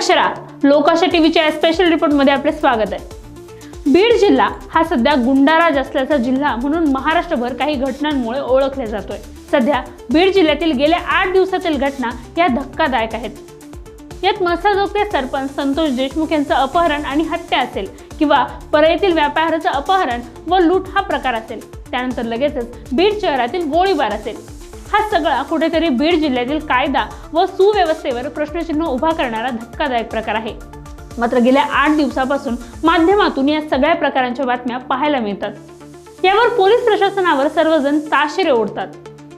अक्षरा लोकाशा टीव्हीच्या स्पेशल रिपोर्टमध्ये आपले स्वागत आहे. बीड जिल्हा हा सध्या गुंडाराज असल्याचा जिल्हा म्हणून महाराष्ट्रभर काही घटनांमुळे ओळखला जातोय. सध्या बीड जिल्ह्यातील गेल्या आठ दिवसातील घटना या धक्कादायक आहेत. यात मसाजोगचे सरपंच संतोष देशमुख यांचं अपहरण आणि हत्या असेल किंवा परळीतील व्यापाऱ्याचं अपहरण व लूट हा प्रकार असेल. त्यानंतर लगेचच बीड शहरातील गोळीबार असेल. हा सगळा कुठेतरी बीड जिल्ह्यातील कायदा व सुव्यवस्थेवर प्रश्नचिन्ह उभा करणारा धक्कादायक प्रकार आहे. मात्र गेल्या आठ दिवसापासून माध्यमातून या सगळ्या प्रकारांच्या बातम्या पाहायला मिळतात. यावर पोलीस प्रशासनावर सर्वजण ताशेरे ओढतात.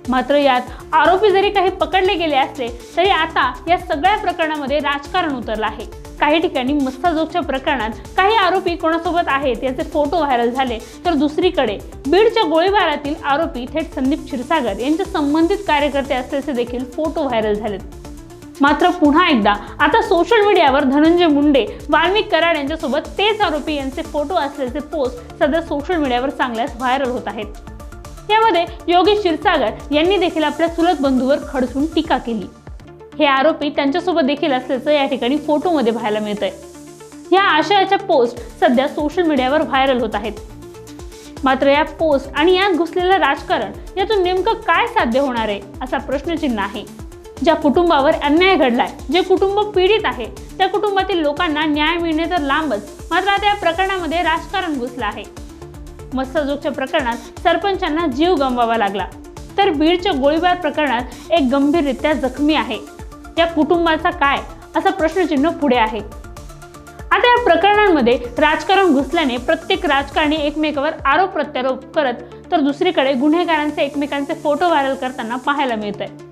मात्र यात आरोपी जरी काही पकडले गेले असले तरी आता या सगळ्या प्रकरणामध्ये राजकारण उतरलं आहे. काही ठिकाणी मस्ताजोगच्या प्रकरणात काही आरोपी कोणासोबत आहेत याचे फोटो व्हायरल झाले. तर दुसरीकडे बीडच्या गोळीबारातील आरोपी थेट संदीप क्षीरसागर यांचे संबंधित कार्यकर्ते असल्याचे देखील फोटो व्हायरल झालेत. मात्र पुन्हा एकदा आता सोशल मीडियावर धनंजय मुंडे वाल्मिक कराड यांच्यासोबत तेच आरोपी यांचे फोटो असल्याचे पोस्ट सध्या सोशल मीडियावर चांगल्याच व्हायरल होत आहेत. यामध्ये योगेश क्षीरसागर यांनी देखील आपल्या चुलत बंधूवर खडसून टीका केली. हे आरोपी त्यांच्यासोबत देखील असल्याचं या ठिकाणी फोटोमध्ये पाहायला मिळत आहे या आशयाच्या पोस्ट सध्या सोशल मीडियावर व्हायरल होत आहेत. मात्र या पोस्ट आणि यात घुसलेलं राजकारण यातून नेमकं काय साध्य होणार आहे असा प्रश्नचिन्ह आहे. ज्या कुटुंबावर अन्याय घडलाय जे कुटुंब पीडित आहे त्या कुटुंबातील लोकांना न्याय मिळणे तर लांबच मात्र आता या प्रकरणामध्ये राजकारण घुसलं आहे. मत्स्यजोगच्या प्रकरणात सरपंचांना जीव गमवावा लागला. तर बीडच्या गोळीबार प्रकरणात एक गंभीररित्या जखमी आहे. या कुटुंबाचा काय? असा प्रश्नचिन्ह पुढे आहे. आता या प्रकरणांमध्ये राजकारण घुसल्याने प्रत्येक राजकारणी एकमेकावर आरोप प्रत्यारोप करत तर दुसरीकडे गुन्हेगारांचे एकमेकांचे फोटो व्हायरल करताना पाहायला मिळत आहे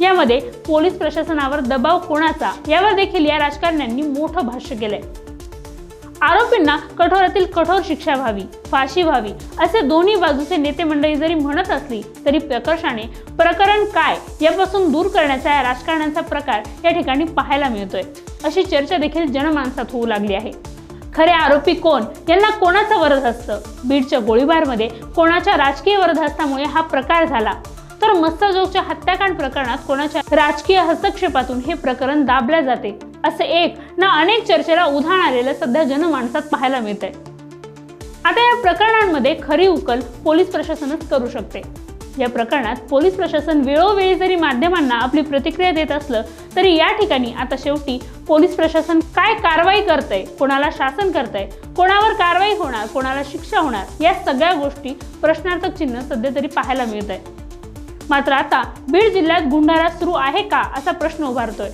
यामध्ये पोलीस प्रशासनावर दबाव कोणाचा? यावर देखील या राजकारण्यांनी मोठं भाष्य केलंय. आरोपींना कठोरातील कठोर शिक्षा व्हावी फाशी व्हावी असे दोन्ही बाजूचे नेते मंडळी जरी म्हणत असली तरी प्रकर्षाने प्रकरण काय यापासून दूर करण्याचा या राजकारणाचा प्रकार या ठिकाणी पाहायला मिळतोय. अशी चर्चा देखील जनमानसात होऊ लागली आहे. खरे आरोपी कोण? यांना कोणाचं वरद असतं बीडच्या गोळीबारमध्ये कोणाच्या राजकीय वरदहस्तामुळे हा प्रकार झाला? तर मस्ताजोगच्या हत्याकांड प्रकरणात कोणाच्या राजकीय हस्तक्षेपातून हे प्रकरण दाबल्या जाते? असं एक ना अनेक चर्चेला उधाण आलेलं सध्या जनमानसात पाहायला मिळतंय. आता या प्रकरणांमध्ये खरी उकल पोलीस प्रशासनच करू शकते. या प्रकरणात पोलीस प्रशासन वेळोवेळी जरी माध्यमांना आपली प्रतिक्रिया देत असलं तरी या ठिकाणी आता शेवटी पोलीस प्रशासन काय कारवाई करतंय कोणाला शासन करतंय कोणावर कारवाई होणार कोणाला शिक्षा होणार या सगळ्या गोष्टी प्रश्नार्थक चिन्ह सध्या तरी पाहायला मिळत आहे मात्र आता बीड जिल्ह्यात गुंडारा सुरू आहे का असा प्रश्न उभारतोय.